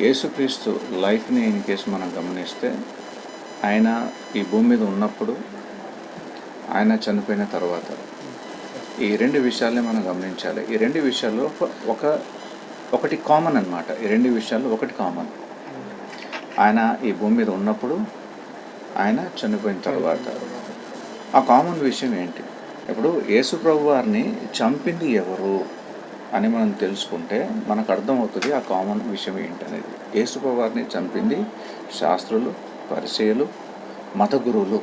యేసుక్రీస్తు లైఫ్ని in case మనం గమనిస్తే ఆయన ఈ భూమి మీద ఉన్నప్పుడు ఆయన చనిపోయిన తర్వాత ఈ రెండు విషయాల్ని మనం గమనించాలి. ఈ రెండు విషయాల్లో ఒక- ఒక ఒకటి కామన్ అన్నమాట. ఈ రెండు విషయాల్లో ఒకటి కామన్ ఆయన ఈ భూమి మీద ఉన్నప్పుడు ఆయన చనిపోయిన తర్వాత. ఆ కామన్ విషయం ఏంటి? ఇప్పుడు యేసు ప్రభు వారిని చంపింది ఎవరు? అని మనం తెలుసుకుంటే మనకు అర్థమవుతుంది ఆ కామన్ విషయం ఏంటనేది. యేసుపవారిని చంపింది శాస్త్రులు పరిచయలు మత గురువులు.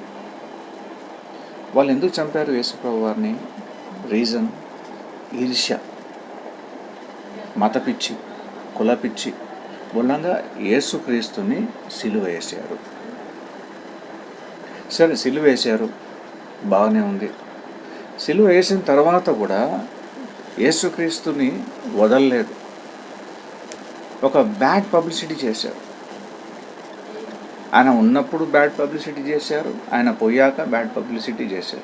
వాళ్ళు ఎందుకు చంపారు యేసు వారిని రీజన్? ఈర్ష్య. మత పిచ్చి కుల పిచ్చి. మూలంగా యేసుక్రీస్తుని సిలువ వేసారు సరే సిలువ వేశారు బాగానే ఉంది. సిలువ వేసిన తర్వాత కూడా యేసుక్రీస్తుని వదలలేదు. ఒక బ్యాడ్ పబ్లిసిటీ చేశారు. ఆయన ఉన్నప్పుడు బ్యాడ్ పబ్లిసిటీ చేశారు ఆయన పోయాక బ్యాడ్ పబ్లిసిటీ చేశారు.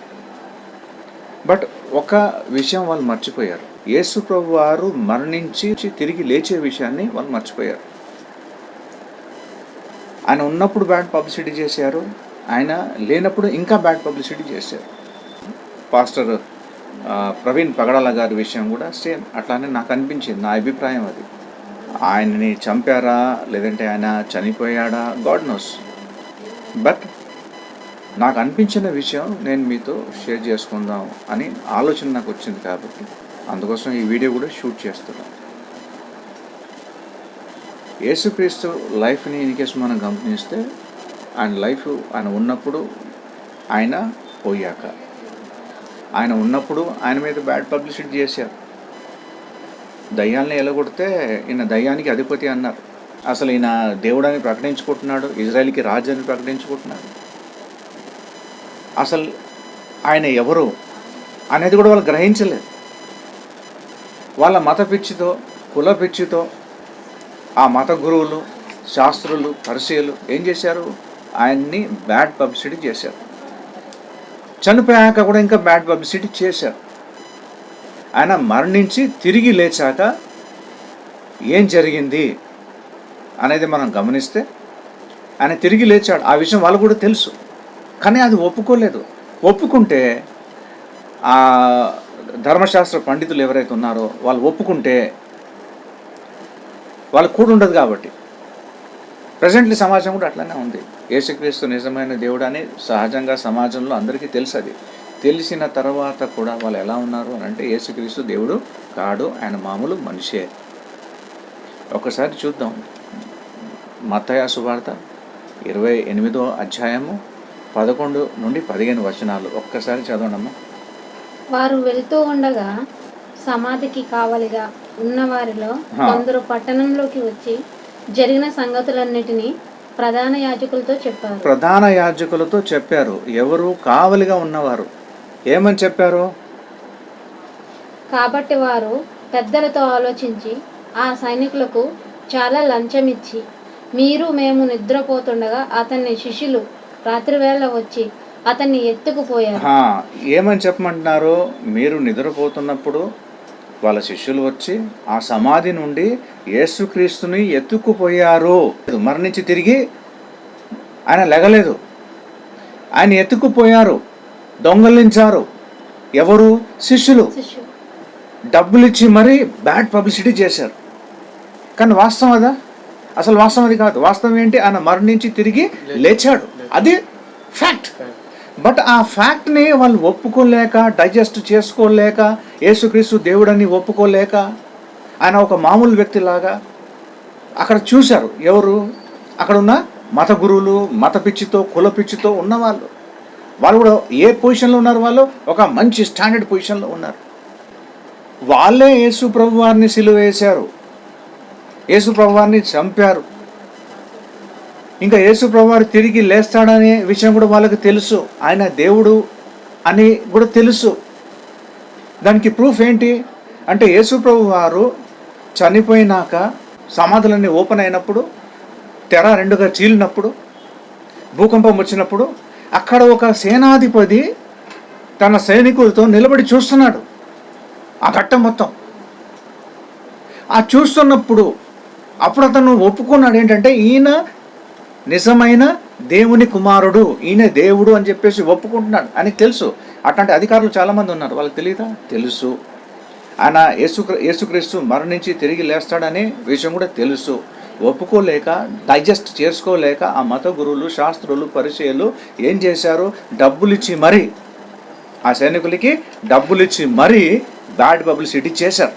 బట్ ఒక విషయం వాళ్ళు మర్చిపోయారు. యేసు ప్రభు వారు మరణించి తిరిగి లేచే విషయాన్ని వాళ్ళు మర్చిపోయారు. ఆయన ఉన్నప్పుడు బ్యాడ్ పబ్లిసిటీ చేశారు ఆయన లేనప్పుడు ఇంకా బ్యాడ్ పబ్లిసిటీ చేశారు. పాస్టర్ ప్రవీణ్ పగడాల గారి విషయం కూడా సేమ్ అట్లానే నాకు అనిపించింది నా అభిప్రాయం అది. ఆయనని చంపారా లేదంటే ఆయన చనిపోయాడా గాడ్ నోస్. బట్ నాకు అనిపించిన విషయం నేను మీతో షేర్ చేసుకుందాం అని ఆలోచన నాకు వచ్చింది కాబట్టి అందుకోసం ఈ వీడియో కూడా షూట్ చేస్తున్నాను యేసుక్రీస్తు లైఫ్ని ఇన్కేస్ మనం గమనిస్తే ఆయన లైఫ్ ఆయన ఉన్నప్పుడు ఆయన పోయాక. ఆయన ఉన్నప్పుడు ఆయన మీద బ్యాడ్ పబ్లిసిటీ చేశారు. దయ్యాల్ని ఎలగొడితే ఈయన దయ్యానికి అధిపతి అన్నారు. అసలు ఈయన దేవుడని ప్రకటించుకుంటున్నాడు ఇజ్రాయెల్కి రాజు అని ప్రకటించుకుంటున్నాడు. అసలు ఆయన ఎవరు అనేది కూడా వాళ్ళు గ్రహించలేదు. వాళ్ళ మత పిచ్చితో కుల పిచ్చితో ఆ మత గురువులు శాస్త్రులు పరిచయులు ఏం చేశారు? ఆయన్ని బ్యాడ్ పబ్లిసిటీ చేశారు. చనిపోయాక కూడా ఇంకా బ్యాడ్ పబ్లిసిటీ చేశారు. ఆయన మరణించి తిరిగి లేచాక ఏం జరిగింది అనేది మనం గమనిస్తే ఆయన తిరిగి లేచాడు. ఆ విషయం వాళ్ళు కూడా తెలుసు. కానీ అది ఒప్పుకోలేదు. ఒప్పుకుంటే ఆ ధర్మశాస్త్ర పండితులు ఎవరైతే ఉన్నారో వాళ్ళు ఒప్పుకుంటే వాళ్ళు కూడా ఉండదు కాబట్టి. ప్రజెంట్లీ సమాజం కూడా అట్లానే ఉంది. యేసుక్రీస్తు నిజమైన దేవుడు అని సహజంగా సమాజంలో అందరికీ తెలుసు అది. తెలిసిన తర్వాత కూడా వాళ్ళు ఎలా ఉన్నారు అని అంటే యేసుక్రీస్తు దేవుడు కాడు ఆయన మామూలు మనిషే. ఒకసారి చూద్దాం. మత్తయ సువార్త ఇరవై ఎనిమిదో అధ్యాయము పదకొండు నుండి పదిహేను వచనాలు. ఒక్కసారి చదవండమ్మా. వారు వెళ్తూ ఉండగా సమాధికి కావలిగా ఉన్నవారిలో. కొందరు పట్టణంలోకి వచ్చి జరిగిన సంగతులన్నిటినీ ప్రధాన యాజకులతో చెప్పారు. ప్రధాన యాజకులతో చెప్పారు. ఎవరు కావలిగా ఉన్నవారు. ఏమని చెప్పారు? కాబట్టి వారు పెద్దలతో ఆలోచించి ఆ సైనికులకు చాలా లంచం ఇచ్చి మీరు మేము నిద్రపోతుండగా అతన్ని శిష్యులు రాత్రివేళ వచ్చి అతన్ని ఎత్తుకుపోయారు ఏమని చెప్పమంటున్నారు? మీరు నిద్రపోతున్నప్పుడు వాళ్ళ శిష్యులు వచ్చి ఆ సమాధి నుండి యేసుక్రీస్తుని ఎత్తుకుపోయారు. మరణించి తిరిగి ఆయన లెగలేదు. ఆయన ఎత్తుకుపోయారు. దొంగలించారు. ఎవరు? శిష్యులు. శిష్యులు. డబ్బులు ఇచ్చి మరీ బ్యాడ్ పబ్లిసిటీ చేశారు. కానీ వాస్తవం అదా? అసలు వాస్తవం అది కాదు. వాస్తవం ఏంటి? ఆయన మరణించి తిరిగి లేచాడు. అది ఫ్యాక్ట్. బట్ ఆ ఫ్యాక్ట్ని వాళ్ళు ఒప్పుకోలేక డైజెస్ట్ చేసుకోలేక యేసుక్రీస్తు దేవుడని ఒప్పుకోలేక ఆయన ఒక మామూలు వ్యక్తిలాగా అక్కడ చూశారు. ఎవరు? అక్కడున్న మత గురువులు మత పిచ్చితో కుల పిచ్చితో ఉన్నవాళ్ళు. వాళ్ళు కూడా ఏ పొజిషన్లో ఉన్నారు వాళ్ళు? ఒక మంచి స్టాండర్డ్ పొజిషన్లో ఉన్నారు. వాళ్ళే యేసు ప్రభు వారిని సిలువ వేశారు. యేసు ప్రభు వారిని చంపారు. ఇంకా యేసు ప్రభు వారు తిరిగి లేస్తాడనే విషయం కూడా వాళ్ళకి తెలుసు. ఆయన దేవుడు అని కూడా తెలుసు. దానికి ప్రూఫ్ ఏంటి? అంటే యేసుప్రభు వారు చనిపోయినాక సమాధులన్నీ ఓపెన్ అయినప్పుడు తెర రెండుగా చీలినప్పుడు భూకంపం వచ్చినప్పుడు అక్కడ ఒక సేనాధిపతి తన సైనికులతో నిలబడి చూస్తున్నాడు. ఆ ఘట్టం మొత్తం. ఆ చూస్తున్నప్పుడు అప్పుడు అతను ఒప్పుకున్నాడు ఏంటంటే ఈయన నిజమైన దేవుని కుమారుడు ఈయన దేవుడు అని చెప్పేసి ఒప్పుకుంటున్నాడు. అని తెలుసు. అట్లాంటి అధికారులు చాలామంది ఉన్నారు. వాళ్ళకి తెలియదా తెలుసు. ఆయన యేసు యేసుక్రీస్తు మరణించి తిరిగి లేస్తాడనే విషయం కూడా తెలుసు. ఒప్పుకోలేక డైజెస్ట్ చేసుకోలేక ఆ మత గురువులు శాస్త్రులు పరిచయాలు ఏం చేశారు? డబ్బులు ఇచ్చి మరీ ఆ సైనికులకి డబ్బులు ఇచ్చి మరీ బ్యాడ్ పబ్లిసిటీ చేశారు.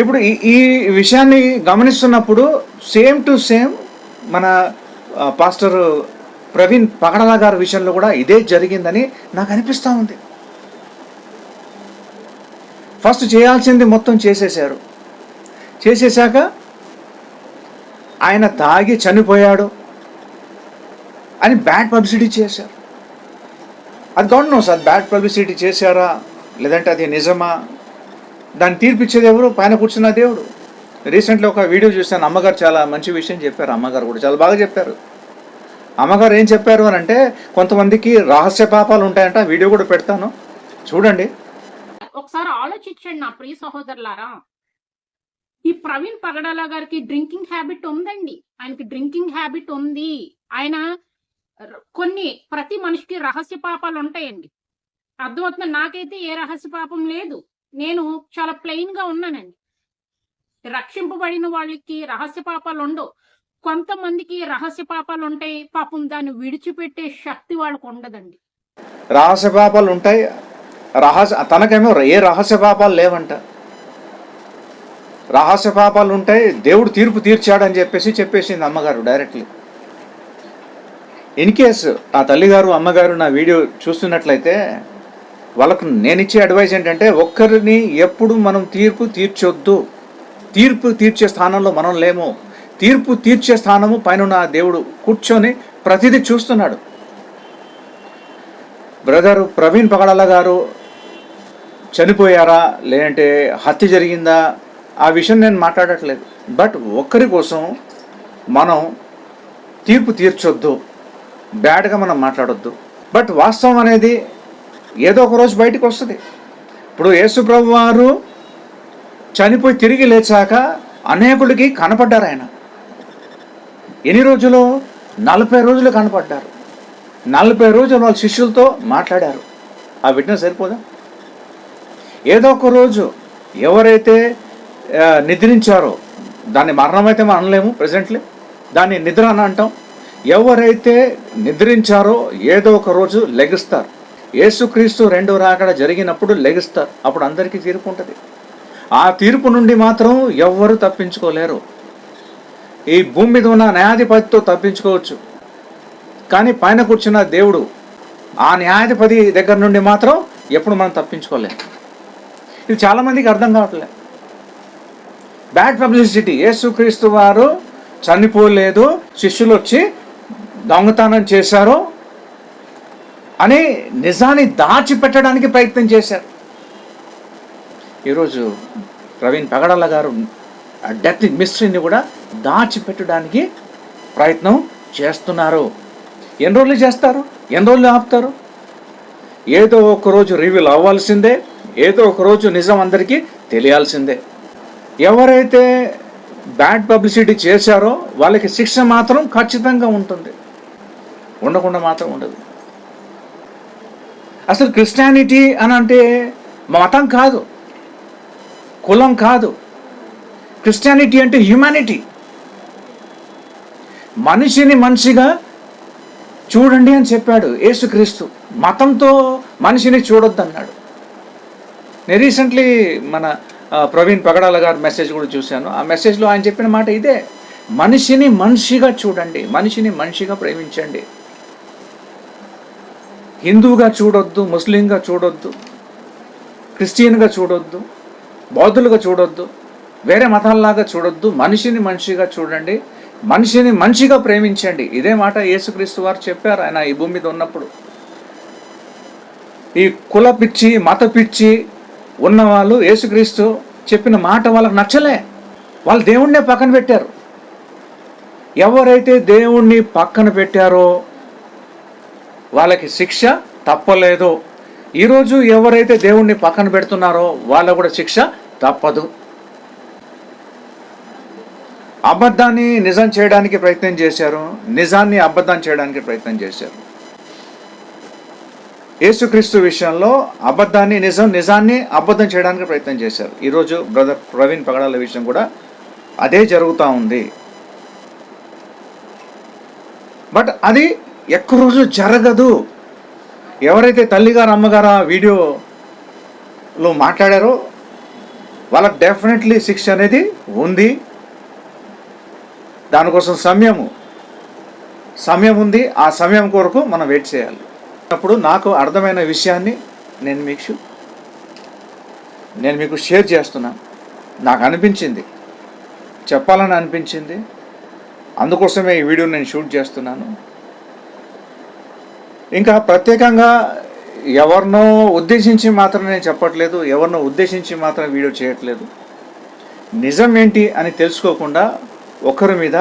ఇప్పుడు ఈ ఈ విషయాన్ని గమనిస్తున్నప్పుడు సేమ్ టు సేమ్ మన పాస్టర్ ప్రవీణ్ పగడల గారి విషయంలో కూడా ఇదే జరిగిందని నాకు అనిపిస్తూ ఉంది. ఫస్ట్ చేయాల్సింది మొత్తం చేసేశారు. చేసేసాక ఆయన తాగి చనిపోయాడు అని బ్యాడ్ పబ్లిసిటీ చేశారు. అది గవర్నో సార్ బ్యాడ్ పబ్లిసిటీ చేశారా? లేదంటే అది నిజమా? దాన్ని తీర్పిచ్చేది ఎవరు? పైన కూర్చున్న దేవుడు. రీసెంట్లీ ఒక వీడియో చూశాను అమ్మగారు చాలా మంచి విషయం చెప్పారు అమ్మగారు కూడా చాలా బాగా చెప్పారు. అమ్మగారు ఏం చెప్పారు అని అంటే కొంతమందికి రహస్య పాపాలు ఉంటాయంట వీడియో కూడా పెడతాను. చూడండి. ఒకసారి ఆలోచించండి నా ప్రియ సహోదరులారా. ఈ ప్రవీణ్ పగడాల గారికి డ్రింకింగ్ హ్యాబిట్ ఉందండి. ఆయనకి డ్రింకింగ్ హ్యాబిట్ ఉంది. ఆయన కొన్ని ప్రతి మనిషికి రహస్య పాపాలు ఉంటాయండి. అర్థమవుతుంది? నాకైతే ఏ రహస్య పాపం లేదు. నేను చాలా ప్లెయిన్గా ఉన్నానండి. రక్షింపబడిన వాళ్ళకి రహస్య పాపాలు ఉండవు. కొంతమందికి రహస్య పాపాలు ఉంటాయి. పాపం దాన్ని విడిచిపెట్టే శక్తి వాళ్ళకు ఉండదండి. రహస్య పాపాలు ఉంటాయి. రహస్య తనకేమో ఏ రహస్య పాపాలు లేవంట. రహస్య పాపాలు ఉంటాయి. దేవుడు తీర్పు తీర్చాడని చెప్పేసి చెప్పేసింది అమ్మగారు డైరెక్ట్లీ. ఇన్ కేస్ ఆ తల్లిగారు అమ్మగారు నా వీడియో చూస్తున్నట్లయితే వాళ్ళకు నేను ఇచ్చే అడ్వైజ్ ఏంటంటే ఒక్కరిని ఎప్పుడు మనం తీర్పు తీర్చొద్దు. తీర్పు తీర్చే స్థానంలో మనం లేము. తీర్పు తీర్చే స్థానము పైన దేవుడు కూర్చొని ప్రతిదీ చూస్తున్నాడు. బ్రదర్ ప్రవీణ్ పగడాల గారు చనిపోయారా? లేదంటే హత్య జరిగిందా? ఆ విషయం నేను మాట్లాడట్లేదు. బట్ ఒక్కరి కోసం మనం తీర్పు తీర్చొద్దు. బ్యాడ్గా మనం మాట్లాడొద్దు. బట్ వాస్తవం అనేది ఏదో ఒక రోజు బయటకు వస్తుంది. ఇప్పుడు యేసుప్రభు వారు చనిపోయి తిరిగి లేచాక అనేకుడికి కనపడ్డారు ఆయన. ఎన్ని రోజులు? నలభై రోజులు కనపడ్డారు. నలభై రోజులు వాళ్ళ శిష్యులతో మాట్లాడారు. ఆ విట్నెస్ సరిపోదా? ఏదో ఒక రోజు ఎవరైతే నిద్రించారో దాన్ని మరణం అయితే మనం అనలేము ప్రజెంట్లీ దాన్ని నిద్ర అని అంటాం. ఎవరైతే నిద్రించారో ఏదో ఒక రోజు లెగిస్తారు. యేసుక్రీస్తు రెండో రాకడ జరిగినప్పుడు లెగిస్తారు. అప్పుడు అందరికీ తీర్పు ఉంటుంది. ఆ తీర్పు నుండి మాత్రం ఎవ్వరు తప్పించుకోలేరు. ఈ భూమి మీద ఉన్న న్యాయాధిపతితో తప్పించుకోవచ్చు. కానీ పైన కూర్చున్న దేవుడు ఆ న్యాయాధిపతి దగ్గర నుండి మాత్రం ఎప్పుడు మనం తప్పించుకోలేం. ఇది చాలామందికి అర్థం కావట్లేదు బ్యాడ్ పబ్లిసిటీ. యేసుక్రీస్తు వారు చనిపోలేదు శిష్యులు వచ్చి దొంగతనం చేశారు అని నిజాన్ని దాచిపెట్టడానికి ప్రయత్నం చేశారు. ఈరోజు ప్రవీణ్ పగడాల గారు డెత్ మిస్టరీని కూడా దాచిపెట్టడానికి ప్రయత్నం చేస్తున్నారు. ఎన్ని రోజులు చేస్తారు? ఎన్ని రోజులు ఆపుతారు? ఏదో ఒకరోజు రివీల్ అవ్వాల్సిందే ఏదో ఒక రోజు నిజం అందరికీ తెలియాల్సిందే. ఎవరైతే బ్యాడ్ పబ్లిసిటీ చేశారో వాళ్ళకి శిక్ష మాత్రం ఖచ్చితంగా ఉంటుంది. ఉండకుండా మాత్రం ఉండదు. అసలు క్రిస్టియానిటీ అని అంటే మతం కాదు కులం కాదు. క్రిస్టియానిటీ అంటే హ్యుమానిటీ. మనిషిని మనిషిగా చూడండి అని చెప్పాడు యేసుక్రీస్తు. మతంతో మనిషిని చూడొద్దన్నాడు. నేను రీసెంట్లీ మన ప్రవీణ్ పగడాల గారి మెసేజ్ కూడా చూశాను. ఆ మెసేజ్లో ఆయన చెప్పిన మాట ఇదే. మనిషిని మనిషిగా చూడండి. మనిషిని మనిషిగా ప్రేమించండి. హిందువుగా చూడొద్దు ముస్లింగా చూడొద్దు క్రిస్టియన్గా చూడొద్దు బౌద్ధులుగా చూడొద్దు. వేరే మతాల్లాగా చూడొద్దు మనిషిని మనిషిగా చూడండి మనిషిని మనిషిగా ప్రేమించండి. ఇదే మాట యేసుక్రీస్తు వారు చెప్పారు ఆయన ఈ భూమి మీద ఉన్నప్పుడు. ఈ కుల పిచ్చి మత పిచ్చి ఉన్నవాళ్ళు యేసుక్రీస్తు చెప్పిన మాట వాళ్ళకి నచ్చలే. వాళ్ళు దేవుణ్ణే పక్కన పెట్టారు. ఎవరైతే దేవుణ్ణి పక్కన పెట్టారో వాళ్ళకి శిక్ష తప్పలేదు. ఈరోజు ఎవరైతే దేవుణ్ణి పక్కన పెడుతున్నారో వాళ్ళకు కూడా శిక్ష తప్పదు. అబద్ధాన్ని నిజం చేయడానికి ప్రయత్నం చేశారు. నిజాన్ని అబద్ధం చేయడానికి ప్రయత్నం చేశారు. యేసుక్రీస్తు విషయంలో అబద్ధాన్ని నిజం నిజాన్ని అబద్ధం చేయడానికి ప్రయత్నం చేశారు. ఈరోజు బ్రదర్ ప్రవీణ్ పగడాల విషయం కూడా అదే జరుగుతూ ఉంది. బట్ అది ఎక్కువ రోజు జరగదు. ఎవరైతే తల్లిగారు అమ్మగారు ఆ వీడియోలో మాట్లాడారో వాళ్ళకి డెఫినెట్లీ శిక్ష అనేది ఉంది. దానికోసం సమయము. సమయం ఉంది ఆ సమయం కొరకు మనం వెయిట్ చేయాలి. అప్పుడు నాకు అర్థమైన విషయాన్ని నేను మీకు నేను మీకు షేర్ చేస్తున్నాను. నాకు అనిపించింది. చెప్పాలని అనిపించింది. అందుకోసమే ఈ వీడియో నేను షూట్ చేస్తున్నాను. ఇంకా ప్రత్యేకంగా ఎవరినో ఉద్దేశించి మాత్రం నేను చెప్పట్లేదు ఎవరినో ఉద్దేశించి మాత్రం వీడియో చేయట్లేదు. నిజం ఏంటి అని తెలుసుకోకుండా ఒకరి మీద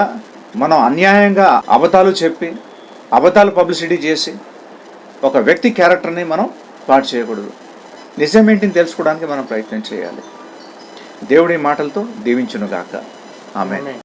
మనం అన్యాయంగా అబద్ధాలు చెప్పి అబద్ధాలు పబ్లిసిటీ చేసి ఒక వ్యక్తి క్యారెక్టర్ని మనం పాటు చేయకూడదు. నిజం ఏంటిని తెలుసుకోవడానికి మనం ప్రయత్నం చేయాలి. దేవుడి మాటలతో దీవించునుగాక. ఆమె